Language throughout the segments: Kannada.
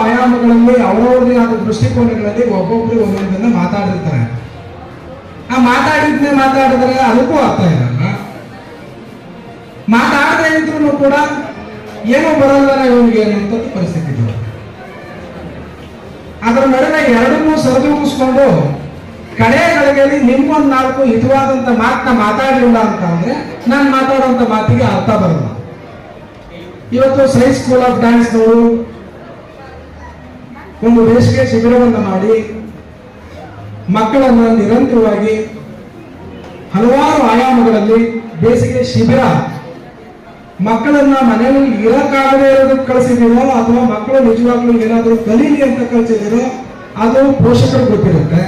ಆಯಾಮಗಳಲ್ಲಿ ಅವರವ್ರದೇ ಆದ ದೃಷ್ಟಿಕೋನಗಳಲ್ಲಿ ಒಬ್ಬೊಬ್ರು ಒಂದೊಂದನ್ನ ಮಾತಾಡಿರ್ತಾರೆ. ಆ ಮಾತಾಡಿದ್ನೆ ಮಾತಾಡಿದ್ರೆ ಅದಕ್ಕೂ ಅರ್ಥ ಇರಲ್ಲ ಮಾತಾಡದೇ ಇದ್ರು ಕೂಡ ಏನೋ ಬರಲ್ಲ ಇವನಿಗೆ ಅನ್ನುವಂಥದ್ದು ಪರಿಸ್ಥಿತಿ ಅದರ ನಡುವೆ ಎರಡನ್ನೂ ಸರಿದೂಗಿಸ್ಕೊಂಡು ಕಡೆ ಗಳಿಗೆಯಲ್ಲಿ ನಿಮ್ಗೊಂದು ನಾಲ್ಕು ಹಿತವಾದಂತ ಮಾತನ್ನ ಮಾತಾಡಲಿಲ್ಲ ಅಂತ ಅಂದ್ರೆ ನಾನು ಮಾತಾಡುವಂತ ಮಾತಿಗೆ ಅರ್ಥ ಬರಲ್ಲ. ಇವತ್ತು ಸೈನ್ಸ್ ಸ್ಕೂಲ್ ಆಫ್ ಡ್ಯಾನ್ಸ್ನವರು ಒಂದು ಬೇಸಿಗೆ ಶಿಬಿರವನ್ನು ಮಾಡಿ ಮಕ್ಕಳನ್ನು ನಿರಂತರವಾಗಿ ಹಲವಾರು ಆಯಾಮಗಳಲ್ಲಿ ಬೇಸಿಗೆ ಶಿಬಿರ, ಮಕ್ಕಳನ್ನ ಮನೆಯಲ್ಲಿ ಇರಕ್ಕಾಗದೇ ಇರೋದಕ್ಕೆ ಕಳಿಸಿದಿರೋ ಅಥವಾ ಮಕ್ಕಳು ನಿಜವಾಗ್ಲೂ ಏನಾದರೂ ಕಲೀಲಿ ಅಂತ ಕಳಿಸಿದಿರೋ ಅದು ಪೋಷಕರು ಗೊತ್ತಿರುತ್ತೆ.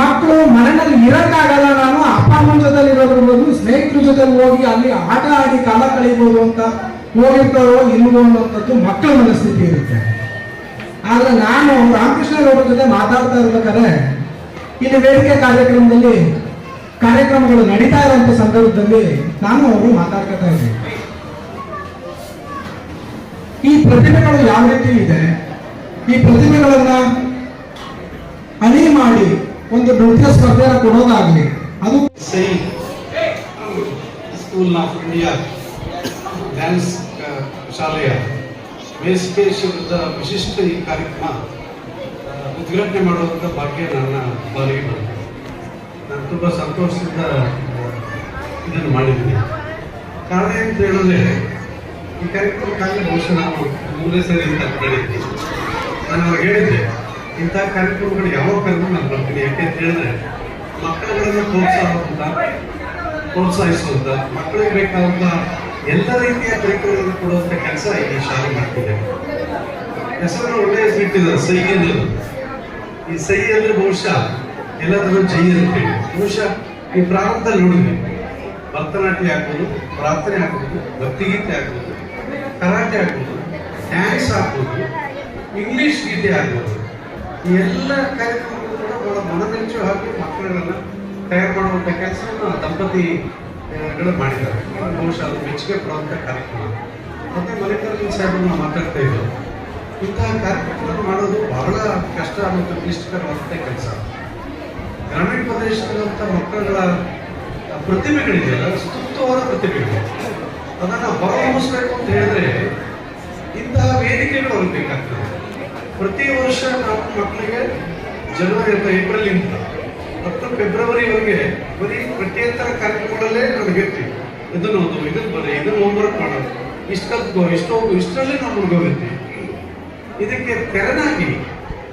ಮಕ್ಕಳು ಮನೆಯಲ್ಲಿ ಇರಕ್ಕಾಗಲ್ಲ, ನಾನು ಅಪ್ಪ ಅಮ್ಮನ ಜೊತೆಲಿ ಇರೋದ್ರ ಸ್ನೇಹಿತರ ಜೊತೆ ಹೋಗಿ ಅಲ್ಲಿ ಆಟ ಆಡಿ ಕಾಲ ಕಳೀಬಹುದು ಅಂತ ಹೋಗಿರ್ತಾರೋ ಇಲ್ವೋ ಅನ್ನೋಂಥದ್ದು ಮಕ್ಕಳ ಮನಸ್ಥಿತಿ ಇರುತ್ತೆ. ಆದ್ರೆ ನಾನು ರಾಮಕೃಷ್ಣ ಅವರ ಜೊತೆ ಮಾತಾಡ್ತಾ ಇರ್ಬೇಕಾದ್ರೆ ಇಲ್ಲಿ ವೇದಿಕೆ ಕಾರ್ಯಕ್ರಮದಲ್ಲಿ ಕಾರ್ಯಕ್ರಮಗಳು ನಡೀತಾ ಇರುವಂತ ಸಂದರ್ಭದಲ್ಲಿ ನಾನು ಅವರು ಮಾತಾಡ್ಕೊತಾ ಇದ್ದೀನಿ. ಈ ಪ್ರತಿಭೆಗಳು ಯಾವ ರೀತಿ ಇದೆ? ಈ ಪ್ರತಿಭೆಗಳನ್ನ ಹನಿ ಮಾಡಿ ಒಂದು ನೃತ್ಯ ಸ್ಪರ್ಧೆಯ ಕೊಡೋದಾಗ್ಲಿ ಅದು ಸೈ ಸ್ಕೂಲ್ ಆಫ್ ಇಂಡಿಯಾ ಡ್ಯಾನ್ಸ್ ಶಾಲೆಯ ಬೇಸಿಗೆ ಶಿಬಿರದ ವಿಶಿಷ್ಟ ಈ ಕಾರ್ಯಕ್ರಮ ಉದ್ಘಾಟನೆ ಮಾಡುವಂಥ ಭಾಗ್ಯ ನನ್ನ ಬಾಲಿಗೆ ಬಂದಿದೆ ನಾನು ತುಂಬ ಸಂತೋಷದಿಂದ ಇದನ್ನು ಮಾಡಿದ್ದೀನಿ. ಕಾರಣ ಅಂತ ಹೇಳಿದ್ರೆ, ಈ ಕಾರ್ಯಕ್ರಮಕ್ಕಾಗಿ ಬಹುಶಃ ನಾನು ಮೂರನೇ ಸರಿ ಹೇಳಿದ್ದೆ. ನಾನು ಅವಾಗ ಹೇಳಿದ್ದೆ, ಇಂಥ ಕಾರ್ಯಕ್ರಮಗಳು ಯಾವಾಗ ಕರೆದು ನಾನು ಬರ್ತೀನಿ. ಯಾಕೆ ಅಂತ ಹೇಳಿದ್ರೆ, ಮಕ್ಕಳುಗಳನ್ನು ಪ್ರೋತ್ಸಾಹ ಪ್ರೋತ್ಸಾಹಿಸುವಂಥ ಮಕ್ಕಳಿಗೆ ಬೇಕಾದಂತ ಎಲ್ಲ ರೀತಿಯ ಪರಿಕರಗಳನ್ನು ಕೊಡುವಂತ ಕೆಲಸ ಈ ಶಾಲೆ ಮಾಡ್ತಿದೆ ಹೆಸರು ಒಳ್ಳೆಯ ಹೆಸರಿಟ್ಟಿದ್ದಾರೆ ಸೈ ಅನ್ನೋದು ಈ ಸೈ ಅಂದ್ರೆ ಬಹುಶಃ ಎಲ್ಲದರೂ ಜೈ ಅಂತ ಹೇಳಿ. ಬಹುಶಃ ಈ ಪ್ರಾರಂಭದಲ್ಲಿ ನೋಡಿದ್ವಿ ಭರತನಾಟ್ಯ ಆಗ್ಬೋದು, ಪ್ರಾರ್ಥನೆ ಆಗ್ಬೋದು, ಭಕ್ತಿಗೀತೆ ಆಗ್ಬೋದು, ಕರಾಟೆ ಆಗ್ಬೋದು ಡ್ಯಾನ್ಸ್ ಆಗ್ಬೋದು ಇಂಗ್ಲಿಷ್ ಗೀತೆ ಆಗ್ಬೋದು. ಈ ಎಲ್ಲ ಕಾರ್ಯಕ್ರಮಗಳು ಕೂಡ ಬಹಳ ಮನಮೆಚ್ಚು ಹಾಕಿ ಮಕ್ಕಳನ್ನ ತಯಾರು ಮಾಡುವಂಥ ಕೆಲಸವನ್ನು ದಂಪತಿ ಮಾಡಿದ್ದಾರೆ. ಬಹುಶಃ ಅದು ಮೆಚ್ಚುಗೆ ಪಡುವಂಥ ಕಾರ್ಯಕ್ರಮ. ಮತ್ತೆ ಮಲ್ಲಿಕಾರ್ಜುನ ಸಾಹೇಬರು ನಾವು ಮಾತಾಡ್ತಾ ಇದ್ದೆವು ಇಂತಹ ಕಾರ್ಯಕ್ರಮಗಳನ್ನು ಮಾಡೋದು ಬಹಳ ಕಷ್ಟ ಮತ್ತು ಕ್ಲಿಷ್ಟಕರವಾದಂಥ ಕೆಲಸ. ಗ್ರಾಮೀಣ ಪ್ರದೇಶದಲ್ಲಿರುವಂಥ ಮಕ್ಕಳ ಪ್ರತಿಭೆಗಳಿದೆಯಲ್ಲ ಸುತ್ತವಾದ ಪ್ರತಿಭೆಗಳು ಅದನ್ನು ಹೊರಹೊಮ್ಮಿಸ್ಬೇಕು ಅಂತ ಹೇಳಿದ್ರೆ ಇಂತಹ ವೇದಿಕೆಗಳು ಅವ್ರಿಗೆ ಬೇಕಾಗ್ತದೆ. ಪ್ರತಿ ವರ್ಷ ನಾವು ಮಕ್ಕಳಿಗೆ ಜನವರಿ ಅಥವಾ ಏಪ್ರಿಲ್ ಇಂದ ಮತ್ತು ಫೆಬ್ರವರಿವರೆಗೆ ಬರೀ ಪ್ರತಿಯೊಂದರ ಕಾರ್ಯಕ್ರಮಗಳಲ್ಲೇ ನಾವು ಇರ್ತೀವಿ ಇದನ್ನು ಒಂದು ಇದನ್ನು ಬರೀ ಇದನ್ನು ಹೋಮ್ವರ್ಕ್ ಮಾಡೋದು. ಇಷ್ಟು ಕಲ್ತ್ಕೋ ಇಷ್ಟು ಇಷ್ಟರಲ್ಲೇ ನಾವು ಮುಳುಗೋಗಿರ್ತೀವಿ ಇದಕ್ಕೆ ತೆರನಾಗಿ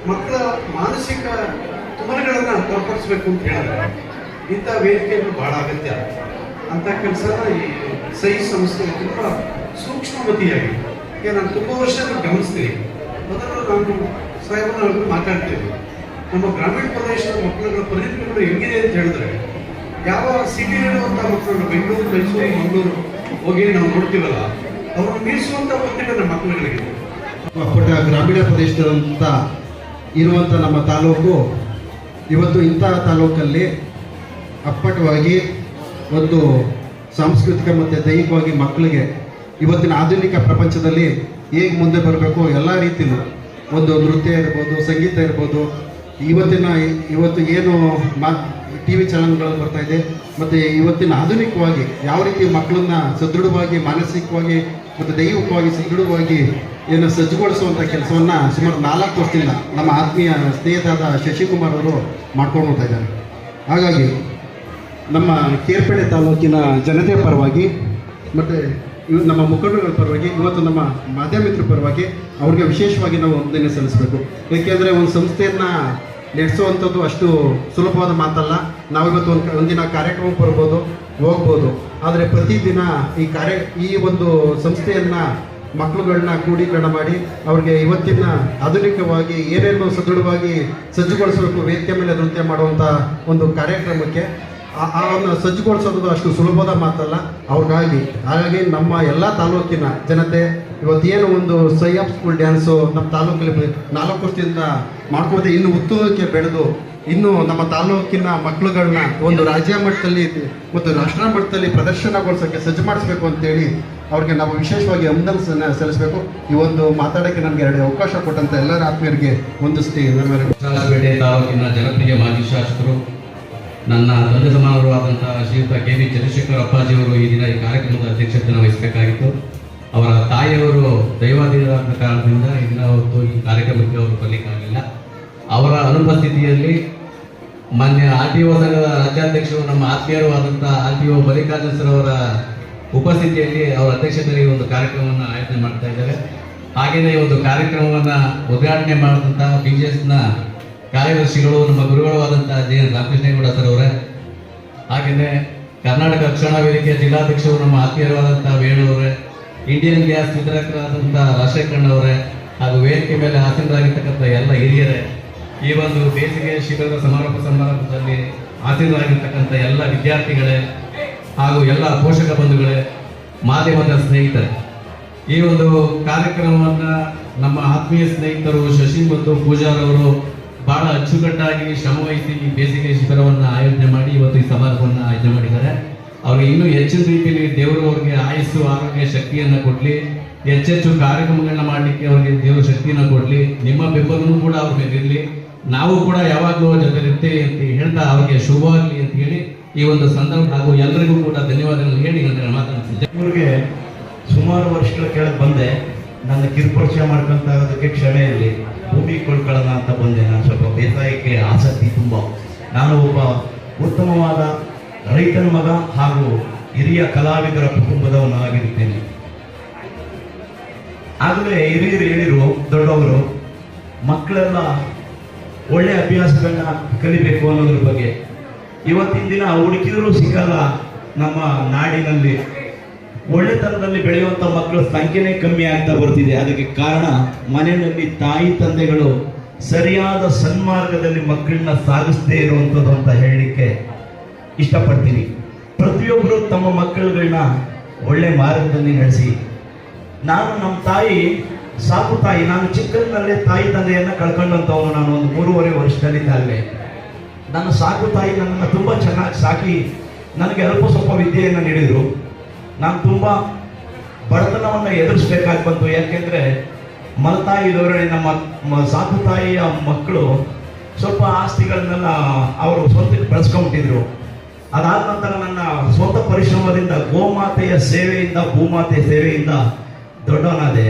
ಮಕ್ಕಳ ಮಾನಸಿಕ ತುಮಲಗಳನ್ನು ತೋರ್ಪಡಿಸ್ಬೇಕು ಅಂತ ಹೇಳಿದ್ರೆ ಇಂಥ ವೇದಿಕೆಗಳು ಭಾಳ ಅಗತ್ಯ. ಅಂತ ಕೆಲಸನ ಈ ಸಹಿ ಸಂಸ್ಥೆ ತುಂಬ ಸೂಕ್ಷ್ಮಮತಿಯಾಗಿ ಈಗ ನಾನು ತುಂಬ ವರ್ಷ ಗಮನಿಸ್ತೀನಿ. ಮೊದಲು ನಾನು ಸಾಹೇಬರು ಮಾತಾಡ್ತೇವೆ ನಮ್ಮ ಗ್ರಾಮೀಣ ಪ್ರದೇಶದ ಮಕ್ಕಳುಗಳ ಪರಿಸ್ಥಿತಿಗಳು ಹೆಂಗಿದೆ ಅಂತ ಹೇಳಿದ್ರೆ, ಯಾವ ಸಿಟಿ ಇರುವಂಥ ಮಕ್ಕಳು ಬೆಂಗಳೂರು, ಮೈಸೂರು, ಮಂಗಳೂರು ಹೋಗಿ ನಾವು ನೋಡ್ತೀವಲ್ಲ ಅವರು ಮೀರಿಸುವಂಥ ಪ್ರತಿಭೆ ನಮ್ಮ ಮಕ್ಕಳುಗಳಿಗೆ ಗ್ರಾಮೀಣ ಪ್ರದೇಶದಂತ ಇರುವಂಥ ನಮ್ಮ ತಾಲೂಕು, ಇವತ್ತು ಇಂತಹ ತಾಲೂಕಲ್ಲಿ ಅಪ್ಪಟವಾಗಿ ಒಂದು ಸಾಂಸ್ಕೃತಿಕ ಮತ್ತು ದೈಹಿಕವಾಗಿ ಮಕ್ಕಳಿಗೆ ಇವತ್ತಿನ ಆಧುನಿಕ ಪ್ರಪಂಚದಲ್ಲಿ ಹೇಗೆ ಮುಂದೆ ಬರಬೇಕು, ಎಲ್ಲ ರೀತಿಯಲ್ಲೂ ಒಂದು ನೃತ್ಯ ಇರ್ಬೋದು, ಸಂಗೀತ ಇರ್ಬೋದು ಇವತ್ತಿನ, ಇವತ್ತು ಏನು ಮಾ ಟಿ ವಿ ಚಾನಲ್ಗಳು ಬರ್ತಾ ಇದೆ, ಮತ್ತು ಇವತ್ತಿನ ಆಧುನಿಕವಾಗಿ ಯಾವ ರೀತಿ ಮಕ್ಕಳನ್ನ ಸದೃಢವಾಗಿ, ಮಾನಸಿಕವಾಗಿ, ಮತ್ತು ದೈಹಿಕವಾಗಿ ಸದೃಢವಾಗಿ ಏನು ಸಜ್ಜುಗೊಳಿಸುವಂಥ ಕೆಲಸವನ್ನು ಸುಮಾರು ನಾಲ್ಕು ವರ್ಷದಿಂದ ನಮ್ಮ ಆತ್ಮೀಯ ಸ್ನೇಹಿತರಾದ ಶಶಿಕುಮಾರ್ ಅವರು ಮಾಡ್ಕೊಂಡು ಹೋಗ್ತಾ ಇದ್ದಾರೆ. ಹಾಗಾಗಿ ನಮ್ಮ ಕೇರ್ಪೇಟೆ ತಾಲೂಕಿನ ಜನತೆ ಪರವಾಗಿ, ಮತ್ತು ಇವತ್ತು ನಮ್ಮ ಮುಖಂಡರುಗಳ ಪರವಾಗಿ, ಇವತ್ತು ನಮ್ಮ ಮಾಧ್ಯಮಿತ್ರ ಪರವಾಗಿ ಅವ್ರಿಗೆ ವಿಶೇಷವಾಗಿ ನಾವು ವಂದನೆ ಸಲ್ಲಿಸಬೇಕು. ಏಕೆಂದರೆ ಒಂದು ಸಂಸ್ಥೆಯನ್ನು ನಡೆಸುವಂಥದ್ದು ಅಷ್ಟು ಸುಲಭವಾದ ಮಾತಲ್ಲ. ನಾವಿವತ್ತು ಒಂದು ಒಂದಿನ ಕಾರ್ಯಕ್ರಮಕ್ಕೆ ಬರ್ಬೋದು, ಹೋಗ್ಬೋದು. ಆದರೆ ಪ್ರತಿದಿನ ಈ ಕಾರ್ಯ, ಈ ಒಂದು ಸಂಸ್ಥೆಯನ್ನು ಮಕ್ಕಳುಗಳನ್ನ ಕ್ರೋಢೀಕರಣ ಮಾಡಿ, ಅವ್ರಿಗೆ ಇವತ್ತಿನ ಆಧುನಿಕವಾಗಿ ಏನೇನು ಸದೃಢವಾಗಿ ಸಜ್ಜುಗೊಳಿಸಬೇಕು, ವೇದಿಕೆ ಮೇಲೆ ನೃತ್ಯ ಮಾಡುವಂಥ ಒಂದು ಕಾರ್ಯಕ್ರಮಕ್ಕೆ, ಆ ಸಜ್ಜುಗೊಳಿಸೋದು ಅಷ್ಟು ಸುಲಭದ ಮಾತಲ್ಲ. ಅವ್ರಿಗಾಗಿ, ಹಾಗಾಗಿ ನಮ್ಮ ಎಲ್ಲ ತಾಲೂಕಿನ ಜನತೆ ಇವತ್ತೇನು ಒಂದು ಸೈ ಆಫ್ ಸ್ಕೂಲ್ ಡ್ಯಾನ್ಸು ನಮ್ಮ ತಾಲೂಕಲ್ಲಿ ನಾಲ್ಕು ವರ್ಷದಿಂದ ಮಾಡ್ಕೋದೆ ಇನ್ನು ಉತ್ತಮಕ್ಕೆ ಬೆಳೆದು ಇನ್ನು ನಮ್ಮ ತಾಲೂಕಿನ ಮಕ್ಕಳುಗಳನ್ನ ಒಂದು ರಾಜ್ಯ ಮಟ್ಟದಲ್ಲಿ ಮತ್ತು ರಾಷ್ಟ್ರ ಮಟ್ಟದಲ್ಲಿ ಪ್ರದರ್ಶನಗೊಳಿಸೋಕ್ಕೆ ಸಜ್ಜು ಮಾಡಿಸ್ಬೇಕು ಅಂತೇಳಿ ಅವ್ರಿಗೆ ನಾವು ವಿಶೇಷವಾಗಿ ಅಭಿನಂದನೆ ಸಲ್ಲಿಸಬೇಕು. ಈ ಒಂದು ಮಾತಾಡೋಕ್ಕೆ ನನಗೆ ಎರಡು ಅವಕಾಶ ಕೊಟ್ಟಂತ ಎಲ್ಲರ ಆತ್ಮೀಯರಿಗೆ ಹೊಂದಿಸ್ತೀವಿ ವಿಶ್ವನಾಥಪೇಟೆ ತಾಲೂಕಿನ ಜನಪ್ರಿಯ ಮಾಜಿ ಶಾಸಕರು, ನನ್ನ ತಂದೆ ಸಮಾನರು ಆದಂತಹ ಶ್ರೀಯುತ ಕೆ ವಿ ಚಂದ್ರಶೇಖರ್ ಅಪ್ಪಾಜಿಯವರು ಈ ದಿನ ಈ ಕಾರ್ಯಕ್ರಮದ ಅಧ್ಯಕ್ಷತೆಯನ್ನು ವಹಿಸಬೇಕಾಗಿತ್ತು. ತಾಯಿಯವರು ದೈವಾಧೀನರಾದ ಕಾರಣದಿಂದ ದಿನ ಹೊತ್ತು ಈ ಕಾರ್ಯಕ್ರಮಕ್ಕೆ ಅವರು ಬರಲಿಕ್ಕಾಗಲಿಲ್ಲ ಅವರ ಅನುಪಸ್ಥಿತಿಯಲ್ಲಿ ಮಾನ್ಯ ಆರ್ ಟಿ ಒ ರಾಜ್ಯಾಧ್ಯಕ್ಷರು, ನಮ್ಮ ಆತ್ಮೀಯರು ಆದಂತಹ R T O Mallikarjun sir ಅವರ ಉಪಸ್ಥಿತಿಯಲ್ಲಿ ಅವರ ಅಧ್ಯಕ್ಷತೆಯಲ್ಲಿ ಒಂದು ಕಾರ್ಯಕ್ರಮವನ್ನು ಆಯೋಜನೆ ಮಾಡ್ತಾ ಇದ್ದಾರೆ. ಹಾಗೆಯೇ ಒಂದು ಕಾರ್ಯಕ್ರಮವನ್ನು ಉದ್ಘಾಟನೆ ಮಾಡಿದಂತಹ ಬಿ ಜೆ ಎಸ್ನ ಕಾರ್ಯದರ್ಶಿಗಳು, ನಮ್ಮ ಗುರುಗಳು ಆದಂತಹ ಜೆ ಎನ್ ರಾಮಕೃಷ್ಣೇಗೌಡ ಸರ್ ಅವರೇ, ಹಾಗೆಯೇ ಕರ್ನಾಟಕ ರಕ್ಷಣಾ ವೇದಿಕೆಯ ಜಿಲ್ಲಾಧ್ಯಕ್ಷರು, ನಮ್ಮ ಆತ್ಮೀಯರಾದಂತಹ ವೇಣು ಅವರೇ ಇಂಡಿಯನ್ ಗ್ಯಾಸ್ ವಿತರಕರಾದಂತಹ ರಾಜಶೇಖರಣ್ಣ ಅವರೇ ಹಾಗೂ ವೇದಿಕೆ ಮೇಲೆ ಆಸೀನರಾಗಿರ್ತಕ್ಕಂಥ ಎಲ್ಲ ಹಿರಿಯರೇ, ಈ ಒಂದು ಬೇಸಿಗೆ ಶಿಬಿರದ ಸಮಾರೋಪ ಸಮಾರಂಭದಲ್ಲಿ ಆಸೀನರಾಗಿರ್ತಕ್ಕಂಥ ಎಲ್ಲ ವಿದ್ಯಾರ್ಥಿಗಳೇ ಹಾಗೂ ಎಲ್ಲ ಪೋಷಕ ಬಂಧುಗಳೇ, ಮಾಧ್ಯಮದ ಸ್ನೇಹಿತರೆ, ಈ ಒಂದು ಕಾರ್ಯಕ್ರಮವನ್ನು ನಮ್ಮ ಆತ್ಮೀಯ ಸ್ನೇಹಿತರು ಶಶಿ ಮತ್ತು ಪೂಜಾರವರು ಬಹಳ ಅಚ್ಚುಕಟ್ಟಾಗಿ ಶ್ರಮವಹಿಸಿ ಈ ಬೇಸಿಗೆ ಶಿಬಿರವನ್ನು ಆಯೋಜನೆ ಮಾಡಿ ಇವತ್ತು ಈ ಸಮಾರಂಭವನ್ನು ಆಯೋಜನೆ ಮಾಡಿದ್ದಾರೆ. ಅವ್ರಿಗೆ ಇನ್ನೂ ಹೆಚ್ಚಿನ ರೀತಿಯಲ್ಲಿ ದೇವರು ಅವ್ರಿಗೆ ಆಯಸ್ಸು, ಆರೋಗ್ಯ, ಶಕ್ತಿಯನ್ನು ಕೊಡಲಿ. ಹೆಚ್ಚೆಚ್ಚು ಕಾರ್ಯಕ್ರಮಗಳನ್ನ ಮಾಡಲಿಕ್ಕೆ ಅವರಿಗೆ ದೇವರು ಶಕ್ತಿಯನ್ನು ಕೊಡಲಿ. ನಿಮ್ಮ ಬೆಂಬಲನೂ ಕೂಡ ಅವ್ರ ಮೇಲಿರಲಿ ನಾವು ಕೂಡ ಯಾವಾಗಲೂ ಜೊತೆ ಇರ್ತೇವೆ ಅಂತ ಹೇಳ್ತಾ ಅವ್ರಿಗೆ ಶುಭವಾಗಲಿ ಅಂತ ಹೇಳಿ ಈ ಒಂದು ಸಂದರ್ಭ ಹಾಗೂ ಎಲ್ಲರಿಗೂ ಕೂಡ ಧನ್ಯವಾದಗಳು ಹೇಳಿ ನನ್ನ ಮಾತಾಡ್ತಿದ್ದೆ. ಊರಿಗೆ ಸುಮಾರು ವರ್ಷಗಳ ಕೆಳಗೆ ಬಂದೆ. ನನ್ನ ಕಿರುಪರಿಚಯ ಮಾಡ್ಕೊಂತ ಇರೋದಕ್ಕೆ ಕ್ಷಮೆ ಇರಲಿ. ಭೂಮಿ ಕೊಳ್ಕೊಳ್ಳೋಣ ಅಂತ ಬಂದೆ ನಾನು ಸ್ವಲ್ಪ ಬೇಸಾಯಕ್ಕೆ ಆಸಕ್ತಿ ತುಂಬ. ನಾನು ಒಬ್ಬ ಉತ್ತಮವಾದ ರೈತನ ಮಗ ಹಾಗೂ ಹಿರಿಯ ಕಲಾವಿದರ ಕುಟುಂಬದವನಾಗಿರುತ್ತೇನೆ ಆಗಲೇ ಹಿರಿಯರು ಹೇಳಿರು, ದೊಡ್ಡವರು, ಮಕ್ಕಳೆಲ್ಲ ಒಳ್ಳೆ ಅಭ್ಯಾಸಗಳನ್ನ ಕಲಿಬೇಕು ಅನ್ನೋದ್ರ ಬಗ್ಗೆ. ಇವತ್ತಿನ ದಿನ ಹುಡುಕಿದ್ರು ಸಿಕ್ಕಲ್ಲ ನಮ್ಮ ನಾಡಿನಲ್ಲಿ. ಒಳ್ಳೆತನದಲ್ಲಿ ಬೆಳೆಯುವಂಥ ಮಕ್ಕಳ ಸಂಖ್ಯೆನೇ ಕಮ್ಮಿ ಆಗ್ತಾ ಬರ್ತಿದೆ. ಅದಕ್ಕೆ ಕಾರಣ ಮನೆಯಲ್ಲಿ ತಾಯಿ ತಂದೆಗಳು ಸರಿಯಾದ ಸನ್ಮಾರ್ಗದಲ್ಲಿ ಮಕ್ಕಳನ್ನ ಸಾಗಿಸದೇ ಇರುವಂಥದ್ದು ಅಂತ ಹೇಳಲಿಕ್ಕೆ ಇಷ್ಟಪಡ್ತೀನಿ. ಪ್ರತಿಯೊಬ್ಬರು ತಮ್ಮ ಮಕ್ಕಳುಗಳನ್ನ ಒಳ್ಳೆ ಮಾರ್ಗದಲ್ಲಿ ನಡೆಸಿ. ನಾನು ನಮ್ಮ ತಾಯಿ ಸಾಕು ತಾಯಿ, ನಾನು ಚಿಕ್ಕಂದಿನಲ್ಲೇ ತಾಯಿ ತಂದೆಯನ್ನು ಕಳ್ಕೊಂಡಂಥವನು ನಾನು ಒಂದು ಮೂರುವರೆ ತಾಳ್ವೆ ನನ್ನ ಸಾಕು ತಾಯಿ ನನ್ನನ್ನು ತುಂಬ ಚೆನ್ನಾಗಿ ಸಾಕಿ, ನನಗೆ ಅಲ್ಪ ಸ್ವಲ್ಪ ವಿದ್ಯೆಯನ್ನು ನೀಡಿದರು. ನಾನು ತುಂಬ ಬಡತನವನ್ನು ಎದುರಿಸ್ಬೇಕಾಗಿ ಬಂತು. ಯಾಕೆಂದರೆ ಮಲತಾಯಿ ಧೋರಣೆ ನಮ್ಮ ಸಾಕು ತಾಯಿಯ ಮಕ್ಕಳು ಸ್ವಲ್ಪ ಆಸ್ತಿಗಳನ್ನೆಲ್ಲ ಅವರು ಸ್ವಂತಕ್ಕೆ ಬೆಳೆಸ್ಕೊಂಡ್ಬಿಟ್ಟಿದ್ರು. ಅದಾದ ನಂತರ ನನ್ನ ಸ್ವಂತ ಪರಿಶ್ರಮದಿಂದ ಗೋಮಾತೆಯ ಸೇವೆಯಿಂದ ಭೂಮಾತೆ ಸೇವೆಯಿಂದ ದೊಡ್ಡವನಾದೆ.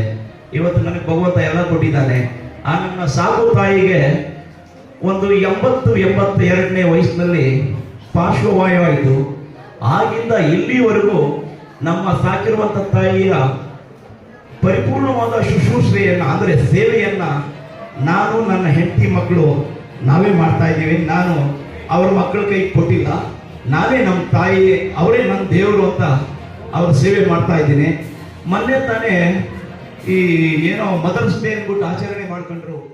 ಇವತ್ತು ನನಗೆ ಭಗವಂತ ಎಲ್ಲ ಕೊಟ್ಟಿದ್ದಾನೆ. ಆ ನನ್ನ ಸಾಕು ತಾಯಿಗೆ ಒಂದು ಎಂಬತ್ತು ಎಂಬತ್ತೆರಡನೇ ವಯಸ್ಸಿನಲ್ಲಿ ಪಾರ್ಶ್ವವಾಯವಾಯಿತು. ಆಗಿಂದ ಇಲ್ಲಿವರೆಗೂ ನಮ್ಮ ಸಾಕಿರುವಂಥ ತಾಯಿಯ ಪರಿಪೂರ್ಣವಾದ ಶುಶ್ರೂಷೆಯನ್ನು, ಅಂದರೆ ಸೇವೆಯನ್ನು ನಾನು ನನ್ನ ಹೆಂಡತಿ ಮಕ್ಕಳು ನಾವೇ ಮಾಡ್ತಾ ಇದ್ದೀವಿ. ನಾನು ಅವ್ರ ಮಕ್ಕಳ ಕೈ ಕೊಟ್ಟಿಲ್ಲ. ನಾವೇ ನಮ್ಮ ತಾಯಿ ಅವರೇ ನನ್ನ ದೇವರು ಅಂತ ಅವ್ರ ಸೇವೆ ಮಾಡ್ತಾ ಇದ್ದೀನಿ. ಮೊನ್ನೆ ತಾನೇ ಈ ಏನೋ ಮದರ್ಸ್ ಡೇ ಅಂದ್ಬಿಟ್ಟು ಆಚರಣೆ ಮಾಡ್ಕೊಂಡ್ರು.